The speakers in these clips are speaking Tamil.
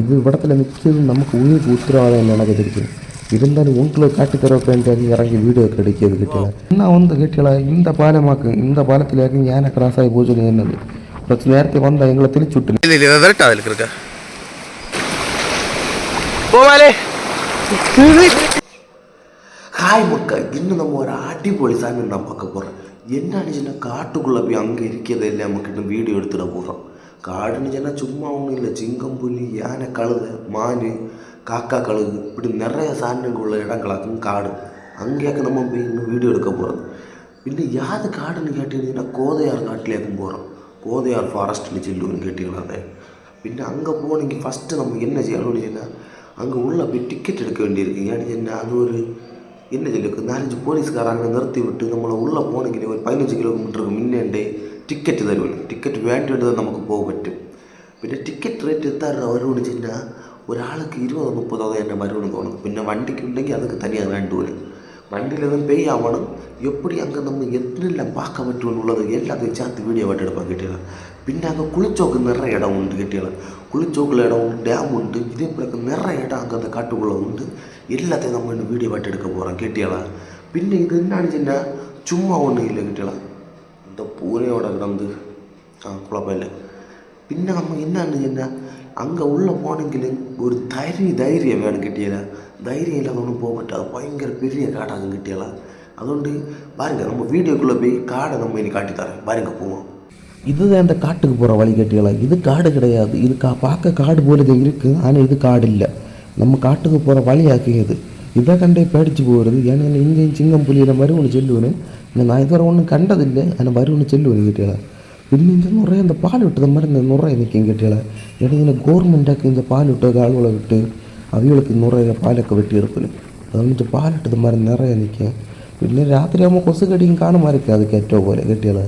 இது படத்தில் நிற்கிறது நமக்கு உயிர் உத்தரவாதம் நினைக்கிறதுக்கு இருந்தாலும் உங்களுக்கு കാട്ടിത്തരപ്പേന്റെ ഇറങ്ങി വീഡിയോ ഒക്കെ എടുക്കിയത് കിട്ടിയത് എന്നാ ഒന്ന് കിട്ടിയാൽ ഇന്ത പാലമാക്ക് ഇന്ത പാലത്തിലേക്ക് ഞാൻ ക്രാസായി പോയി ചെല്ലുന്നത് കുറച്ച് നേരത്തെ വന്ന ഞങ്ങളെ തിരിച്ചുട്ടു ஹாய் மக்கள் இன்னும் நம்ம ஒரு அடிப்பொழி சாமி நான் பார்க்க போகிறோன் என்ன அடிச்சுன்னா காட்டுக்குள்ளே போய் அங்கே இருக்கிறதெல்லாம் நமக்கு இன்னும் வீடியோ எடுத்துட போகிறோம் காடுன்னு சொன்னால் சும்மா ஒன்றும் இல்லை சிங்கம் புலி யானை கழுதை மான் காக்கா கழுகு இப்படி நிறைய சாரணுங்க உள்ள இடங்களாக்கும் காடு அங்கேயாக்க நம்ம போய் இன்னும் வீடியோ எடுக்க போகிறோம் പിന്നെ യാത് കാടെന്ന് കേട്ടിരുന്നിട്ട് കോതയാർ കാട്ടിലേക്കും പോകണം കോതയാർ ഫോറസ്റ്റിൽ ചെല്ലുമെന്ന് കേട്ടിരുന്നത് പിന്നെ അങ്ങ് പോകണമെങ്കിൽ ഫസ്റ്റ് നമുക്ക് എന്നെ ചെയ്യണമെന്ന് ചെന്നാൽ അങ്ങ് ഉള്ള പോയി ടിക്കറ്റ് എടുക്ക വേണ്ടിയിരിക്കും ഞാൻ ചെന്നാൽ അതൊരു എന്നെ ചെല്ലുക നാലഞ്ച് പോലീസുകാർ അങ്ങനെ നിർത്തിവിട്ട് നമ്മൾ ഉള്ള പോകണമെങ്കിൽ ഒരു പതിനഞ്ച് കിലോമീറ്റർക്ക് മുന്നേ ടിക്കറ്റ് തരുമല്ലോ. ടിക്കറ്റ് വേണ്ടിയെടുത്താൽ നമുക്ക് പോകാൻ പറ്റും. പിന്നെ ടിക്കറ്റ് റേറ്റ് എത്താറുണ്ട് അവരോട് ചെന്നാൽ ഒരാൾക്ക് ഇരുപതോ മുപ്പതോ തന്നെ മരുന്ന് തോന്നും പിന്നെ വണ്ടിക്ക് ഉണ്ടെങ്കിൽ അതൊക്കെ തനിയാണ് കണ്ടുപോലും വണ്ടിയിൽ നിന്ന് പേ ആവണം. എപ്പടി അങ്ങ് നമ്മൾ എന്തെല്ലാം പാക്കാൻ പറ്റുമെന്നുള്ളത് എല്ലാத்தைയും ചാത്തി വീഡിയോ ആയിട്ട് എടുപ്പാൻ കിട്ടിയത്. പിന്നെ അങ്ങ് കുളിച്ചോക്ക് നിറയെ ഇടമുണ്ട് കിട്ടിയത്. കുളിച്ചോക്കിൽ ഇടമുണ്ട് ഡാമുണ്ട് ഇതേപോലൊക്കെ നിറയെ ഇടം അങ്ങ് അത് കാട്ടുകുളമുണ്ട് എല്ലാത്തെയും നമ്മൾ വീഡിയോ ആയിട്ട് എടുക്കാൻ പോകാം കിട്ടിയളാ പിന്നെ ഇത് എന്നാണ് ചെന്നാൽ ചുമ്മാ ഒന്നും ഇല്ല பின்ன இது என்னன்னு சொன்னால் சும்மா ஒன்றும் இல்லை கேட்டீங்களா இந்த பூனையோட கிடந்து ஆ குழப்பம் இல்லை പിന്നെ നമ്മൾ എന്നാണ് ചെയ്യുന്ന അങ്ങ് ഉള്ള പോണെങ്കിൽ ഒരു ധൈര്യം ധൈര്യം വേണം കിട്ടിയാൽ ധൈര്യം ഇല്ലാതൊന്നും പോകാൻ പറ്റാതെ ഭയങ്കര പെരിയ കാടാകും കിട്ടിയാൽ അതുകൊണ്ട് பாருங்க நம்ம வீடியோக்குள்ளே போய் காடை நம்ம இனி காட்டித்தரேன் பாருங்க போவோம் இதுதான் இந்த காட்டுக்கு போகிற வழி கேட்டீங்களா இது காடு கிடையாது இது கா பார்க்க காடு போல தான் இருக்குது ஆனால் இது காடு இல்லை நம்ம காட்டுக்கு போகிற வழியாக்கியது இதை இதை கண்டே பேடிச்சு போகிறது ஏன்னா இங்கேயும் சிங்கம் புலியில் வரும்னு சொல்லுவேன் நான் இதுவரை ஒன்றும் கண்டதில்லை ஆனால் வரும்னு சொல்லுவேன் கேட்டீங்களா പിന്നെ ഇത് നിറയെ എന്താ പാലിട്ടത്? മരുന്ന് നിറയെ നിൽക്കും കിട്ടിയാളെ. എടാ ഇതിനെ ഗവൺമെന്റൊക്കെ ഇത് പാലിട്ടൊക്കെ ആളുകളെ വിട്ട് അവികൾക്ക് നിറയെ പാലൊക്കെ വെട്ടിയെടുക്കലും അതുകൊണ്ട് പാലിട്ടത് മരം നിറയെ നിൽക്കുക. പിന്നെ രാത്രി ആകുമ്പോൾ കൊസ് കടിയും കാണുമായിരിക്കും അത് കയറ്റോ പോലെ കെട്ടിയാളെ.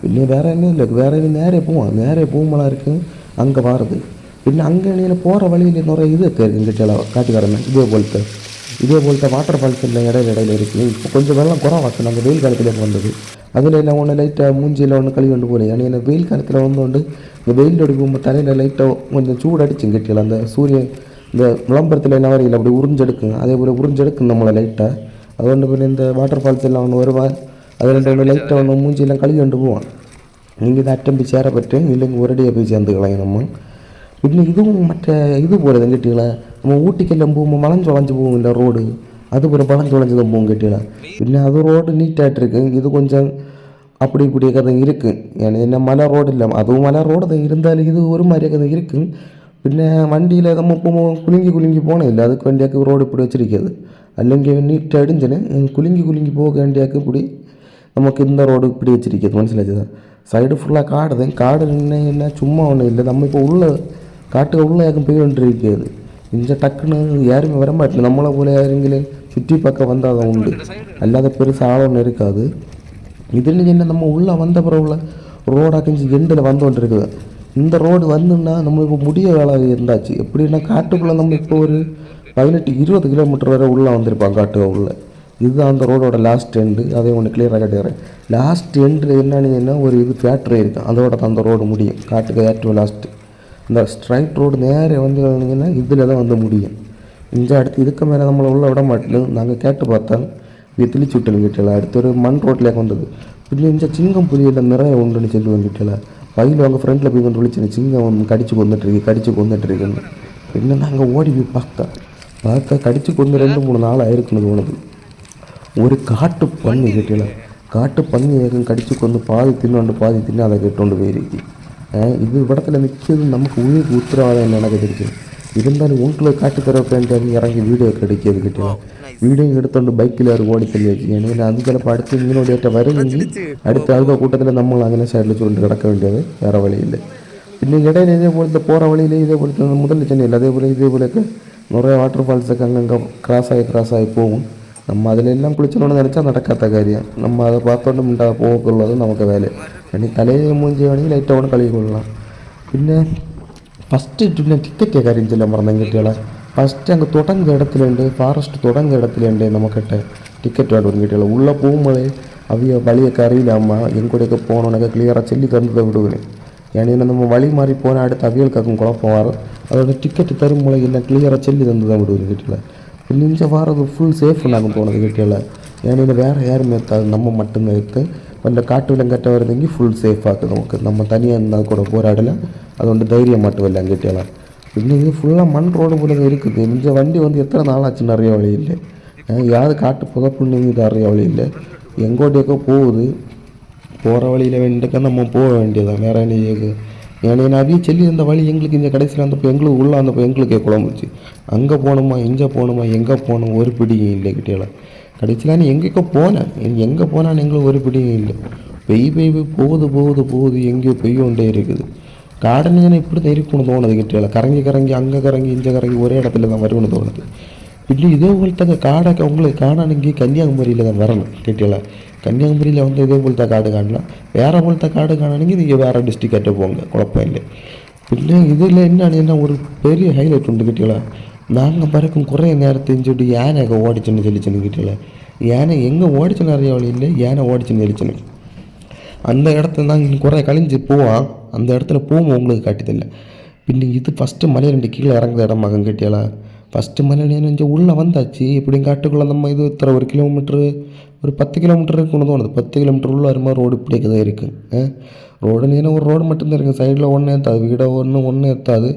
പിന്നെ വേറെ തന്നെയല്ല വേറെ ഇനി നേരെ പോവാം. നേരെ പോകുമ്പോഴായിരിക്കും അങ്ങ് മാറുന്നത് പിന്നെ അങ്ങനെ ഇങ്ങനെ പോറ വഴിയിൽ നിറയെ ഇതൊക്കെ ആയിരിക്കും കിട്ടിയാളെ. കാട്ടിക്കറന്ന് ഇതേപോലത്തെ இதே போலത്തെ வாட்டர் ஃபால்ஸ் இல்லை இடையில இடையில இருக்குது இப்போ கொஞ்சம் வெள்ளம் குறம் வாசல் அந்த வெயில் காலத்தில் வந்தது. அதில் என்ன ஒன்று லைட்டாக மூஞ்சியில் ஒன்று கழுவி கொண்டு போகல ஏன்னா எனக்கு வெயில் காலத்தில் வந்தோண்டு இந்த வெயில் அடிக்கும் தலையில் லைட்டாக கொஞ்சம் சூடு அடிச்சும் கட்டியில் அந்த சூரியன் இந்த விளம்பரத்தில் என்ன வரையில் அப்படி உறிஞ்செடுக்கும். அதே போல் உறிஞ்செடுக்கும் நம்மளை லைட்டாக அதுകൊണ്ട് പിന്നെ இந்த வாட்டர் ഫാൾസ് എല്ലാം ഒന്ന് വരുവാൻ അതിനുള്ള ലൈറ്റ് லைட்டாக ஒன்று மூஞ்சியெல்லாம் കൊണ്ട് പോവാണ് നിങ്ങൾക്ക് ഇത് അറ്റംപ്റ്റ് ചേരാൻ പറ്റും இல்லைங்க ഒരടിയെ പോയി ചേർന്ന് കളയും നമ്മൾ പിന്നെ ഇതും മറ്റേ ഇതുപോലെ തന്നെ കിട്ടിയുള്ള നമ്മൾ ഊട്ടിക്കെല്ലാം പോകുമ്പോൾ വളഞ്ചൊളഞ്ച് പോകുന്നില്ല റോഡ് അതുപോലെ വളഞ്ചൊളഞ്ച് தான் പോകുம் கேட்டீங்களா പിന്നെ അത് റോഡ് നീറ്റായിട്ടിരിക്ക് ഇത് கொஞ்சம் அப்படி இப்படியே தான் இருக்கு ஏன்னா என்ன மலை ரோடு இல்லை அதுவும் மலை ரோடு தான் இருந்தாலும் இது ஒரு மாதிரியாக தான் இருக்கு പിന്നെ വണ്ടിയിൽ നമ്മൾ പോകുമ്പോൾ കുലുങ്ങി കുലുങ്ങി പോകണമില്ല അത് വണ്ടിയാക്ക് റോഡ് ഇപ്പിടി വെച്ചിരിക്കുന്നത് അല്ലെങ്കിൽ നീറ്റ് അടിഞ്ചിന് കുലുങ്ങി കുലുങ്ങി പോകാൻ വേണ്ടിയാക്ക് ഇപ്പിടി നമുക്ക് ഇന്ന റോഡ് ഇപ്പിടി വെച്ചിരിക്കുന്നത് മനസ്സിലാച്ചത് സൈഡ് ഫുള്ളാ കാട് കാട് തന്നെ ചുമ്മാ ഒന്നുമില്ല നമ്മളിപ്പോൾ ഉള്ള കാട്ടുകൾ ഉള്ളയാക്കും പോയിക്കൊണ്ടിരിക്കുന്നത് ഇഞ്ച ടക്കിന് യാരും വരാൻ நம்மளை போல പോലെ சுற்றி பக்கம் வந்தால் தான் உண்டு. அல்லாத பெருசாக ஆளொன்று இருக்காது. இதில் என்ன நம்ம உள்ளே வந்த பிறகு பிறகுள்ள ரோடாக கஞ்சி எண்டில் வந்துகிட்டு இருக்குது இந்த ரோடு வந்துன்னா நம்ம இப்போ முடிய வேலை இருந்தாச்சு. எப்படின்னா காட்டுக்குள்ளே நம்ம இப்போ ஒரு பதினெட்டு இருபது கிலோமீட்டர் வரை உள்ளே வந்திருப்பாங்க காட்டு உள்ளே. இதுதான் அந்த ரோடோட லாஸ்ட் எண்டு அதே ஒன்று கிளியராக கட்டிடுறேன் லாஸ்ட் எண்டில் என்னன்னு ஒரு இது ஃபேக்ட்ரி இருக்குது அதோட அந்த ரோடு முடியும். காட்டுக்கு ஏற்றம் லாஸ்ட்டு இந்த ஸ்ட்ரைட் ரோடு நேரே வந்து வந்தீங்கன்னா இதில் தான் வந்து முடியும் இந்த அடுத்து இதுக்கு மேலே நம்மளை உள்ள விட மாட்டேன் நாங்கள் கேட்டு பார்த்தோம் இது தெளிச்சு விட்டேன் கிட்டல அடுத்து ஒரு மண் ரோட்லேயே வந்தது പിന്നെ இந்த சிங்கம் புலியில் நிறைய உண்டுன்னு சொல்லுவேன் கிட்டல வயலில் அவங்க ஃப்ரெண்டில் போய் கொண்டு விழிச்சு சிங்கம் வந்து கடிச்சு கொண்டுட்டுருக்கு கடிச்சு கொண்டுட்டுருக்குன்னு പിന്നെ நாங்கள் ஓடி போய் பார்த்தோம் பார்த்தா கடிச்சு கொண்டு ரெண்டு மூணு நாள் ஆயிருக்குன்னு தோணுது ഒരു കാട്ടു പന്നി കിട്ടിയില്ല കാട്ടു പന്നിയേക്കും കടിച്ചു കൊന്ന് പാതി തിന്നുകൊണ്ട് പാതി തിന്നാതെ കേട്ടോണ്ട് പോയിരിക്കും ഇത് ഇവിടെ തന്നെ മിക്കതും നമുക്ക് ഉള്ളിൽ ഉത്തരവാദം തന്നെയാണ് കിട്ടിയിരിക്കും ഇരുന്നാലും ഉള്ള കാട്ടിത്തരപ്പേണ്ടി ഇറങ്ങി വീഡിയോ ഒക്കെ എടുക്കിയത് കിട്ടിയത് വീഡിയോ എടുത്തുകൊണ്ട് ബൈക്കിൽ അവർ ഓടിത്തല്ലി വെക്കുകയാണ് അത് ചിലപ്പോൾ അടുത്ത് ഇങ്ങനെ ഓടിയേറ്റ വരുമെങ്കിൽ അടുത്ത ആളുടെ കൂട്ടത്തിൽ നമ്മൾ അങ്ങനെ സൈഡിൽ ചുരുണ്ട് കിടക്കേണ്ടത് വേറെ വഴിയില്ല പിന്നെ ഇടയിൽ ഇതേപോലത്തെ പോറ വഴിയിൽ ഇതേപോലത്തെ മുതൽ ചെന്നൈയില്ല അതേപോലെ ഇതേപോലെയൊക്കെ നിറയെ വാട്ടർഫാൾസൊക്കെ അങ്ങ് ക്രാസ്സായി ക്രാസ്സായി പോകും நம்ம അതിലെല്ലാം കുളിച്ചോണ്ട് നനച്ചാൽ നടക്കാത്ത കാര്യം നമ്മൾ അത് പാത്തോണ്ട് മിണ്ടാ പോക്കുള്ളത് നമുക്ക് വേല വേണമെങ്കിൽ തലയിൽ മൂന്ന് ചെയ്യുകയാണെങ്കിൽ ലൈറ്റ് ഓൺ കളി കൊള്ളാം പിന്നെ ഫസ്റ്റ് പിന്നെ ടിക്കറ്റ് കാര്യം ചെല്ലാൻ പറഞ്ഞെങ്കിൽ കുട്ടികളെ ഫസ്റ്റ് അങ്ങ് തുടങ്ങ ഇടത്തിലുണ്ട് ഫാറസ്റ്റ് തുടങ്ങ ഇടത്തിലുണ്ട് നമുക്കിട്ട് ടിക്കറ്റുമായിട്ട് ഒരു കുട്ടികളെ ഉള്ള പോകുമ്പോഴേ അവിയ വളിയൊക്കെ അറിയില്ല അമ്മ എങ്കൂടെയൊക്കെ പോകണമെന്നൊക്കെ ക്ലിയറാ ചൊല്ലി തന്നത് വിടുവിന് ஏன்னா നമ്മൾ வழி മാറി പോകാൻ അടുത്ത് அவியலுக்காக்கும் குழப்பம் வரும் அதோட டிக்கெட்டு தரும்போது என்ன கிளியராக சொல்லி தந்து தான் விடுவோம் நிஞ்ச வாரது ஃபுல் சேஃப் நாங்கள் போனது கிட்டல ஏன்னா வேறு யாருமே இருக்காது நம்ம மட்டும்தான் இருக்கு அந்த காட்டு விலங்கட்ட வரதுங்கி ஃபுல் சேஃப் ஆகுது நமக்கு. நம்ம தனியாக இருந்தால் கூட போராடல. அது வந்து தைரியம் மட்டும் இல்லை அங்கிட்டலாம் இன்னும் இது ஃபுல்லாக மண் ரோடு போல தான் இருக்குது. இந்த வண்டி வந்து எத்தனை நாளாச்சு நிறைய வழி இல்லை. யாவது காட்டு புதப்புன்னு இது நிறைய வழி இல்லை. எங்கோட்டியக்கோ போகுது. போகிற வழியில் வேண்டிக்க நம்ம போக வேண்டியதான் வேற என்ன என்னுடைய அப்படியே சொல்லி இருந்த வழி எங்களுக்கு இந்த கடைசியில் அந்தப்போ எங்களுக்கு உள்ளே அந்தப்போ எங்களுக்கே குழம்புச்சு. அங்கே போகணுமா எங்கே போகணுமா எங்கே போகணும் ஒரு பிடியும் இல்லை கிட்டேலாம் கடைசியில் நான் எங்கேக்கோ போனேன். எங்கே போனான்னு எங்களுக்கு ஒரு பிடியும் இல்லை. பெய் பெய் போகுது போகுது போகுது எங்கேயோ பெய்யோண்டே இருக்குது. கார்டனிங் இப்படி தான் இருக்கணும்னு தோணுது கிட்டேல. கரங்கி கரங்கி அங்கே கரங்கி இங்கே கரங்கி ஒரே இடத்துல தான் வரும்னு தோணுது. இப்படி இதே உங்களுக்கு காடை உங்களுக்கு இங்கே கன்னியாகுமரியில் தான் வரணும் கிட்டேல. கன்னியாகுமரியில் வந்து இதே போலത്തെ കാട് കാണலாம் வேறு போலത്തെ காடு காணണമെങ്കിൽ நீங்கள் வேறு டிஸ்ட்ரிக்டாக போங்க குழப்பம் இல்லை. പിന്നെ ഇതിൽ എന്നാണ് ஒரு பெரிய ஹைலைட் உண்டு கிட்டீங்களா நாங்கள் பறக்கும் குறைய நேரம் தெரிஞ்சுட்டு யானைக்கு ஓடிச்சுன்னு சொல்லிச்சுன்னு கிட்டல யானை எங்கே ஓடிச்சுன்னு அறியாவளி இல்லை யானை ஓடிச்சுன்னு சொல்லிச்சுன்னு அந்த இடத்துல நாங்கள் குறைய கழிஞ்சு போவோம் அந்த இடத்துல போவோம் உங்களுக்கு காட்டிதில்லை പിന്നെ ഇത് ഫസ്റ്റ് മല രണ്ട് കീഴെ ഇറങ്ങുന്ന ഇടം മകൻ കിട്ടിയാളാ ഫസ്റ്റ് മല ഞാൻ ഉള്ള വന്നാച്ചി എപ്പിടിയും കാട്ടുകുള്ള നമ്മ ഇത് ഇത്ര ഒരു കിലോമീറ്റർ ஒரு பத்து கிலோமீட்டர் இருக்குன்னு தோணுது. பத்து கிலோமீட்டர் உள்ள வரும்போது ரோடு இப்படியே தான் இருக்குது ரோடு நீனா ஒரு ரோடு மட்டும்தான் இருக்குது சைடில் ஒன்றும் ஏற்றாது வீடை ஒன்று ஒன்றும் ஏற்றாது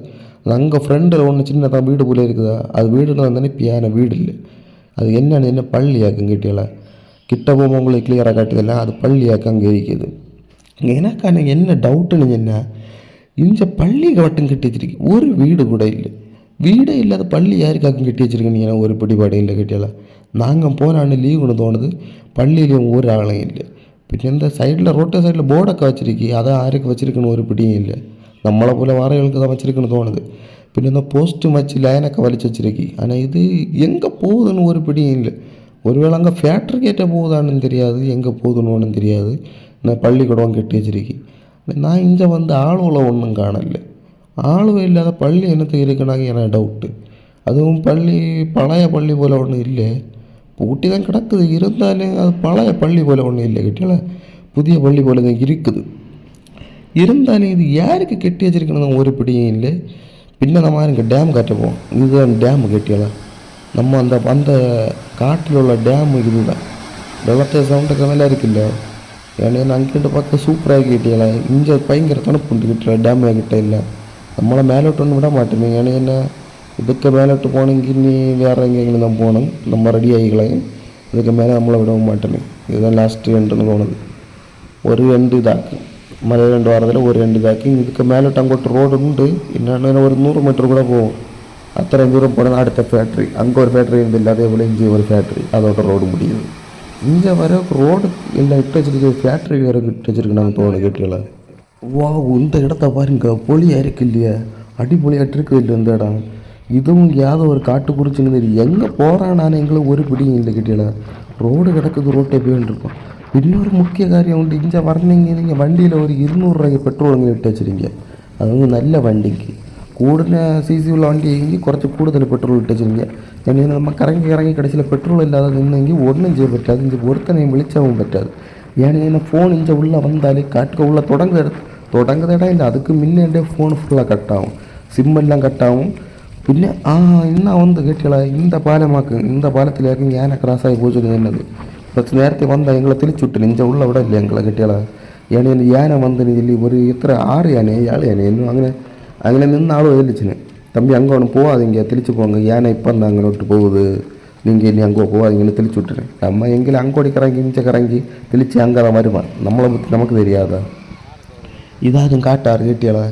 அங்கே ஃப்ரெண்டில் ஒன்று சின்னதாக வீடு போல இருக்குதா? அது வீடுல தானே பியான வீடு இல்லை. அது என்னன்னு என்ன பள்ளியாக்கும் கேட்டியால கிட்ட போகும்போது உங்களுக்கு கிளியராக காட்டுதில்ல அது பள்ளியாக்கம் அங்கே இருக்குது. எனக்கான என்ன டவுட்டுன்னு என்ன? இந்த பள்ளி கவட்டம் கட்டி வச்சிருக்கு ஒரு வீடு கூட இல்லை. வீடே இல்லாத பள்ளி யாருக்காக்கும் கட்டி வச்சுருக்கீங்க ஒரு பிடிபாடு இல்லை கட்டியெல்லாம் நாங்கள் போன ஆண்டு லீவ் கொண்டு தோணுது பள்ளியில் ஊர் ஆகலாம் இல்லை. പിന്നെ എന്താ സൈഡിൽ റോഡ് സൈഡിൽ ബോർഡൊക്കെ വെച്ചിരിക്കുക അത് ആരൊക്കെ വച്ചിരിക്കണോ ഒരു പിടിയില്ല നമ്മളെ പോലെ വാറകൾക്ക് അത് വച്ചിരിക്കണ തോന്നുന്നത് പിന്നെ എന്താ പോസ്റ്റ് വച്ച് ലൈനൊക്കെ വലിച്ചു വച്ചിരിക്കുക ஆனால் இது எங்கே போகுதுன்னு ஒரு பிடியும் இல்லை. ஒருவேளை அங்கே ஃபேக்ட்ரி கேட்ட போகுதான்னு தெரியாது எங்கே போகுதுன்னு தெரியாது. நான் பள்ளிக்கூடம் கெட்டி வச்சிருக்கு நான் இங்கே வந்து ஆளுகளை ஒன்றும் காணலை ஆளுவ இல்லாத பள்ளி என்னத்துக்கு இருக்குனாங்க எனக்கு டவுட்டு அதுவும் பள்ளி பழைய பள்ளி போல் ஒன்றும் இல்லை. பூட்டி தான் கிடக்குது. இருந்தாலும் அது பழைய பள்ளி போல் ஒன்றும் இல்லை கிட்டல புதிய பள்ளி போல் தான் இருக்குது. இருந்தாலும் இது யாருக்கு கெட்டி வச்சிருக்கணும் ஒரு பிடியும் இல்லை. பின்ன நம்ம இங்கே டேம் கட்டப்போம் இதுதான் டேம் கெட்டியலாம் நம்ம அந்த அந்த காட்டில் உள்ள டேம் இதுதான். வெள்ளத்தை சவுண்டுக்கு மேலே இருக்குல்ல? ஏன்னா அங்கிட்ட பார்க்க சூப்பராக கேட்டியலாம் இங்கே பயங்கர தணுப்புண்டு கிட்ட டேம் கிட்ட இல்லை നമ്മളെ മേലോട്ടൊന്നും വിടാൻ ഇങ്ങനെ തന്നെ ഇതൊക്കെ മേലോട്ട് പോകണമെങ്കിൽ ഇനി വേറെ എങ്കിലും നമ്മൾ പോകണം. നമ്മൾ റെഡി ആയി കളയും ഇതൊക്കെ മേലെ നമ്മളെ വിടാൻ മാറ്റണം ഇതാണ് ലാസ്റ്റ് എണ്ടെന്ന് പോണത് ഒരു എണ്ട് ഇതാക്കും. മല രണ്ട് വാരത്തിൽ ഒരു രണ്ട് ഇതാക്കി. ഇതൊക്കെ മേലോട്ട് അങ്ങോട്ട് റോഡുണ്ട് പിന്നെ ഒരു നൂറ് മീറ്റർ കൂടെ പോകും. അത്രയും ദൂരം പോകണം അടുത്ത ഫാക്ടറി അങ്ങനെ ഒരു ഫാക്ടറി ഉണ്ടല്ല അതേപോലെ ഇഞ്ചി ഒരു ഫാക്ടറി അതോടെ റോഡ് മുടിയുന്നത് இங்கே വരെ റോഡ് എല്ലാം ഇട്ട് வச்சிருக்க ഫാക്ടറി வேறு ഇട്ട് வச்சிருக்கேன் തോന്നുന്നു தோணு வா இந்த இடத்த பாருங்க. பொலியாக இருக்கு இல்லையா. அடிப்பொலியாட்டு இருக்குது இந்த இடம். இதுவும் யாதோ ஒரு காட்டுக்குறிச்சிங்க எங்கே போகிறான் நான் எங்களை ஒரு பிடியும் இல்லை கிட்டியல ரோடு கிடக்குது ரோட்டை போயின்ட்டுருக்கோம் இன்னொரு முக்கிய காரியம் உண்டு. இங்கே வரணுங்க நீங்கள் வண்டியில் ஒரு இருநூறுரூவாய்க்கு பெட்ரோலுங்க விட்டு வச்சுருங்க. அது வந்து நல்ல வண்டிக்கு. கூடின சிசி உள்ள வண்டி எங்கேயும் குறைச்சி கூடுதல் பெட்ரோல் விட்டு வச்சுருங்க. ஏன்னா நம்ம கறங்கி இறங்கி கடைசியில் பெட்ரோல் இல்லாத நின்றுங்க ஒன்றும் செய்ய பറ്റാது இங்கே ஒருத்தனையும் விழிச்சவும் பற்றாது. ஏன்னா ஃபோன் இங்கே உள்ளே வந்தாலே காட்டுக்க உள்ளே தொடங்குறது തുടങ്ങുന്ന ഇല്ല അതുക്ക് മുന്നേ എൻ്റെ ഫോൺ ഫുള്ളാണ് കട്ടാവും സിമ്മെല്ലാം കട്ടാവും പിന്നെ ആ ഇന്നാ ഒന്ന് കേട്ടികളെ ഇന്ത പാലമാക്ക് ഇന്ന പാലത്തിലേക്ക് ഞാൻ ക്രാസായി പോയി നിന്നത് കുറച്ച് നേരത്തെ വന്ന എങ്ങളെ തിരിച്ചുട്ടില്ല ഇഞ്ച ഉള്ള അവിടെ ഇല്ല എങ്ങളെ കിട്ടിയാളെ ഏണി യാന വന്നിന് ചൊല്ലി ഒരു ഇത്ര ആറ് യാനെ ഏഴ് യാനെ എന്നും അങ്ങനെ അങ്ങനെ നിന്ന ആളോ എല്ലിച്ചിന് തമ്പി അങ്ങോട്ട് ഒന്നും പോവാതിങ്ക തിരിച്ചു പോങ്ക യാന ഇപ്പം എന്താ അങ്ങോട്ട് പോകുന്നത് நீங்கள் ഇനി അങ്ങോ പോവാതിങ്ങനെ തിരിച്ചുവിട്ടിന് അമ്മ എങ്കിലും അങ്ങോട്ട് കറങ്ങി ഇഞ്ച കറങ്ങി തിരിച്ച് അങ്ങനെ വരുവാൻ നമ്മളെ നമുക്ക് தெரியாதா ഇതാരും കാട്ടാറ് കിട്ടിയാളെ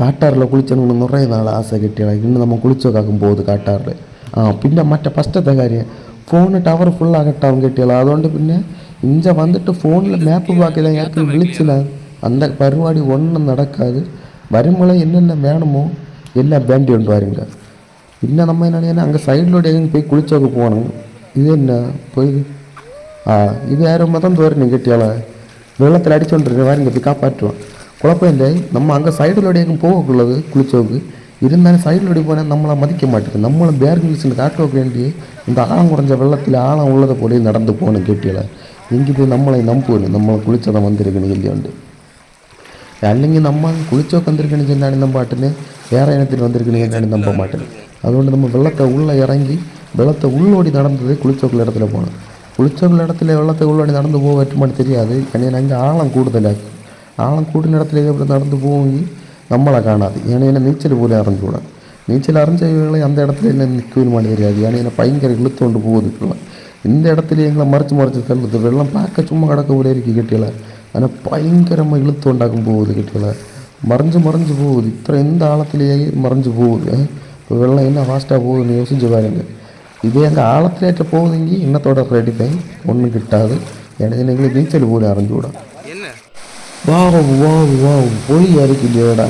കാട്ടാറിൽ കുളിച്ചോണ്ട് നിറയെ നാൾ ആശ കിട്ടിയാളെ ഇന്ന് നമ്മൾ കുളിച്ചൊക്കാക്കും പോകുന്നത് കാട്ടാറിൽ ആ പിന്നെ മറ്റേ ഫസ്റ്റത്തെ കാര്യം ഫോണ് ടവർ ഫുള്ളാ കെട്ടാവും കിട്ടിയാളെ അതുകൊണ്ട് പിന്നെ ഇഞ്ച വന്നിട്ട് ഫോണിൽ മാപ്പ് പാക്കില്ല ഞങ്ങൾക്ക് വിളിച്ചില്ല അന്ത പരിപാടി ഒന്നും നടക്കാതെ വരുമ്പോളെ എന്നെന്നെ വേണമോ എല്ലാം വേണ്ടി കൊണ്ട് വരുങ്ക പിന്നെ നമ്മൾ എന്നാണ് ഞാൻ അങ്ങ് സൈഡിലൂടെ എങ്ങനെ പോയി കുളിച്ചൊക്കെ പോകണം ഇത് തന്നെ പോയി ആ ഇത് ആരോ മതം തോരണം കിട്ടിയാളെ വെള്ളത്തിൽ അടിച്ചുകൊണ്ടിരുന്നു വാരും കത്തി കാപ്പാറ്റുവാണ് குழப்பம் இல்லை நம்ம அங்கே சைடுலோட எங்கே போகக்கூடாது குளிச்சவங்க இருந்தாலும் சைடுலோடி போனால் நம்மளை மதிக்க மாட்டேங்குது நம்மளை பேர்கில்ஸ்னு காட்டுவோக்கு வேண்டி இந்த ஆழம் குறைஞ்ச வெள்ளத்தில் ஆழம் உள்ளதை போல நடந்து போகணும் கேட்டியில் எங்கிட்டு நம்மளை நம்பணும் நம்மளை குளிச்சதை வந்திருக்கணும் இல்லையோண்டு അല്ലെങ്കിൽ നമ്മൾ കുളിച്ചൊക്കെ വന്നിരിക്കണമെങ്കിൽ എന്താണ് നമ്മൾ പാട്ടിന് വേറെ ഇനത്തിൽ വന്നിരിക്കണമെങ്കിൽ എന്താണ് നമ്മൾ പാട്ടിന് അതുകൊണ്ട് നമ്മൾ വെള്ളത്തെ ഉള്ള ഇറങ്ങി വെള്ളത്തെ ഉള്ളോടി നടന്നത് കുളിച്ചോക്കുള്ള ഇടത്തിലെ പോകണം കുളിച്ചോക്കുള്ള ഇടത്തിലെ വെള്ളത്തെ ഉള്ളോടി നടന്നു പോകാൻ പറ്റുമ്പോൾ തെരിയാതെ കാരണം അതിൻ്റെ ആളം കൂടുതലാക്കി ആളും കൂടിൻ്റെ ഇടത്തിലേക്ക് അവർ നടന്നു പോയി നമ്മളെ കാണാതെ. ഏണീനെ നീച്ചൽ പോലും അറിഞ്ഞുകൂടാ. നീച്ചൽ അറിഞ്ഞ ഇവളെ അന്ത ഇടത്തിൽ തന്നെ നിൽക്കുവാൻ വേണ്ടി വരിക ഏണീനെ ഭയങ്കര ഇളുത്തുകൊണ്ട് പോകുന്നിട്ടുള്ള இந்த இடத்துல எங்களை மறைச்சு மறைச்சு தள்ளுது வெள்ளம் பார்க்க சும்மா கிடக்க போல இருக்கு கிட்டியில் ஆனால் பயங்கரமாக இழுத்து உண்டாக்கும் போகுது கிட்டியில் மறைஞ்சு மறைஞ்சு போகுது இத்தனை எந்த ஆழத்துலேயே மறைஞ்சு போகுது இப்போ வெள்ளம் என்ன ஃபாஸ்ட்டாக போகுதுன்னு யோசிச்சு பாருங்க இதே எங்கள் ஆழத்திலேற்ற போகுதுங்க இன்னத்தோட ரெடி தான் ஒன்றும் கிட்டாது எனக்கு நீங்களே நீச்சல் போல அரைஞ்சு விடும் வாவ் வாவ் வாவ். பொலியாக இருக்குது இதோட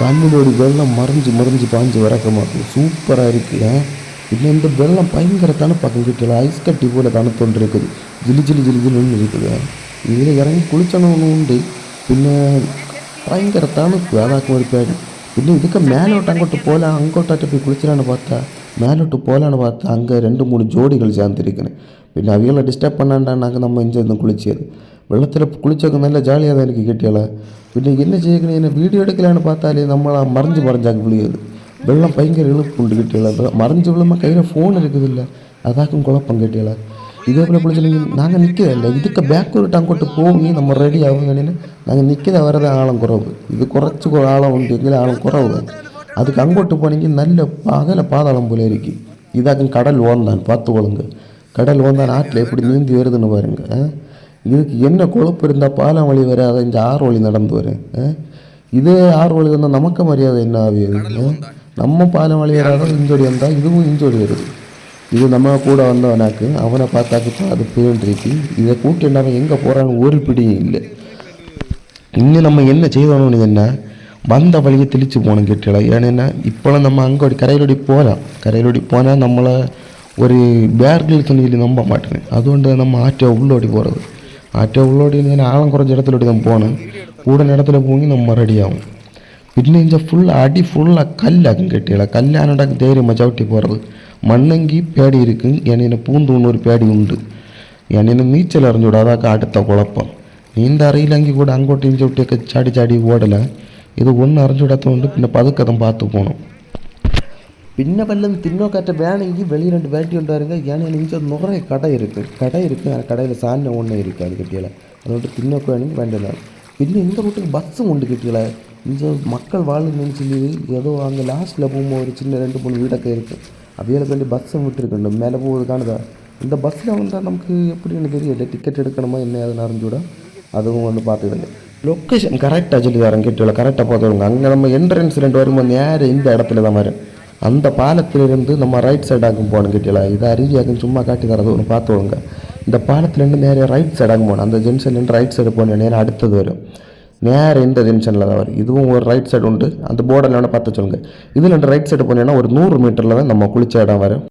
கண்ணிலோட வெள்ளம் மறைஞ்சு மறைஞ்சு பாஞ்சு வரக்க மாட்டேன் சூப்பராக இருக்குது இன்னும் இந்த வெள்ளம் பயங்கரத்தான பக்கம் கிட்டல ஐஸ் கட்டி போல தனத்தொன்று இருக்குது. ஜிலி ஜிலி ஜிலி ஜிலுன்னு இருக்குது இதில் இறங்கி குளிச்சணும் உண்டு. പിന്നെ ഭയങ്കര തണുപ്പ് അതാക്കും ഒരു പേടി പിന്നെ ഇതൊക്കെ മേലോട്ട് അങ്ങോട്ട് പോലെ അങ്ങോട്ടായിട്ട് പോയി കുളിച്ചിലാണ് പാത്ത മേലോട്ട് പോലാണ് പാത്ത അങ്ങ് രണ്ട് മൂന്ന് ജോഡികൾ ചേർന്നിരിക്കുന്നത് പിന്നെ അവകളെ ഡിസ്റ്റർബ് நம்ம അങ്ങ് നമ്മൾ ഇഞ്ചൊന്നും വെള്ളത്തിൽ കുളിച്ചൊക്കെ നല്ല ജാളിയാതെ എനിക്ക് കിട്ടിയാളെ പിന്നെ എന്നെ ചെയ്യുന്നത് എന്നെ വീഡിയോ എടുക്കലാണ് പാത്താൽ നമ്മൾ ആ മറിഞ്ഞ് മറിഞ്ഞാക്കി വിളിയത്. വെള്ളം ഭയങ്കര എളുപ്പമുണ്ട് കിട്ടിയാളെ മറിഞ്ഞ് വിളുമ്പോൾ കയ്യിലെ ഫോൺ എടുക്കുന്നില്ല. അതാക്കും കുഴപ്പം കിട്ടിയാളെ இதேபோல் குளிச்சிருந்தீங்க நாங்கள் நிற்கிறதில்ல இதுக்கு பேக் விட்டு அங்கோட்டு போகி நம்ம ரெடி ஆகும் அப்படின்னு நாங்கள் நிற்கிறத வரது ஆழம் குறவு இது குறைச்சி ஆழம் உண்டு எங்களை ஆழம் குறவு அதுக்கு அங்கோட்டு போனீங்க நல்ல பகல பாதாளம் போல இருக்கு இதாக்கும் கடல் ஓந்தான் பார்த்து ஒழுங்கு கடல் ஓந்தான் ஆட்டில் எப்படி நீந்தி வருதுன்னு பாருங்க இதுக்கு என்ன கொழுப்பு இருந்தால் பாலம் வழி வர அதை இந்த ஆறு வழி நடந்து வரேன் இதே ஆறு வழி வந்தால் நமக்கு மரியாதை என்ன ஆகியது நம்ம பாலம் வழி வராத இஞ்சோடி வந்தால் இதுவும் இஞ்சோடி வருது இது நம்ம கூட வந்தவனாக்கு அவனை பார்த்தாக்கு அது போயின்றிருக்கு இதை கூட்டினவன் எங்கே போகிறான்னு ஒரு பிடியும் இல்லை இன்னும் நம்ம என்ன செய்யணும்னு என்ன வந்த வழியை தெளிச்சு போகணும் கேட்டல ஏன்னா இப்போலாம் நம்ம அங்கே கரையிலோடி போகலாம் கரையிலோடி போனால் நம்மளை ஒரு பேர்கள் துணியில் நம்ப மாட்டேன் അതുകൊണ്ട് நம்ம ஆற்றை உள்ளோடி போகிறது മറ്റുള്ളോട് ഞാൻ ആളം കുറഞ്ഞ ഇടത്തിലോട്ട് ഞാൻ പോകണം കൂടുതൽ ഇടത്തിൽ പോകി നമ്മൾ റെഡിയാവും പിന്നെ വെച്ചാൽ ഫുൾ അടി ഫുള്ള കല്ലാക്കും കെട്ടികളെ കല്ലാണ് ധൈര്യം ചവിട്ടി പോகிறது മണ്ണെങ്കി പേടി ഇരിക്കും എന്നെ പൂന്തൂണ്ണ ഒരു പേടി ഉണ്ട് എന്നെ നീച്ചൽ അറിഞ്ഞൂടാ അതൊക്കെ അടുത്ത കുഴപ്പം നീന്ത അറിയില്ലെങ്കിൽ കൂടെ അങ്ങോട്ടും ഇഞ്ചോട്ടിയൊക്കെ ചാടി ചാടി ഓടല ഇത് ഒന്നും അറിഞ്ഞൂടാത്തതുകൊണ്ട് പിന്നെ പതുക്കതും പാത്തു പോകണം പിന്നെ വല്ലതും തിന്നോ കറ്റ വേണമെങ്കിൽ വെളിയിൽ രണ്ട് വേണ്ടി ഉണ്ടായിരുങ്ക ഞാൻ എനിക്ക് നിറയെ കട ഇരിക്കും കട ഇരിക്കും ആ കടയിൽ സാധനം ഒന്നേ ഇരിക്കും അത് കിട്ടിയാലേ അതുകൊണ്ട് തിന്നൊക്കെ വേണമെങ്കിൽ വേണ്ടതാണ് പിന്നെ இந்த ரூட்டுக்கு பஸ்ஸும் உண்டு கிட்டல இந்த மக்கள் வாழ்ந்துன்னு சொல்லி ஏதோ அங்கே லாஸ்ட்டில் போகும்போது ஒரு சின்ன ரெண்டு மூணு வீடൊക്കെ இருக்குது அவைகளுக்கு வேண்டி பஸ்ஸும் விட்டுருக்கணும். மேலே போகுது காணுதா? இந்த பஸ்ஸில் வந்தால் நமக்கு எப்படின்னு தெரியல டிக்கெட் எடுக்கணுமா என்ன அதுன்னு அறிஞ்சூட. அதுவும் வந்து பார்த்துக்கிடுங்க லொக்கேஷன் கரெக்டாக சொல்லி தரேன் கிட்டல கரெக்டாக பார்த்துருங்க அங்கே நம்ம என்ட்ரன்ஸ் ரெண்டு வரும்போது நேரம் இந்த இடத்துல தான் வரும். அந்த பாலத்திலிருந்து நம்ம ரைட் சைடாகும் போகணும் கிட்டியல இது அருவியாக்கும் சும்மா காட்டி தரது ஒன்று பார்த்துக்கோங்க இந்த பாலத்துலேருந்து நேரே ரைட் சைடாகும் போகணும் அந்த ஜங்ஷன்லேருந்து ரைட் சைடு போன நேரம் அடுத்தது வரும். நேராக இந்த ஜங்ஷனில் தான் வரும். இதுவும் ஒரு ரைட் சைடு உண்டு. அந்த போர்டில் வேணால் பார்த்து சொல்லுங்கள் இதில் ரெண்டு ரைட் சைடு போனீங்கன்னா ஒரு நூறு மீட்டரில் தான் நம்ம குளிச்ச இடம் வரும்.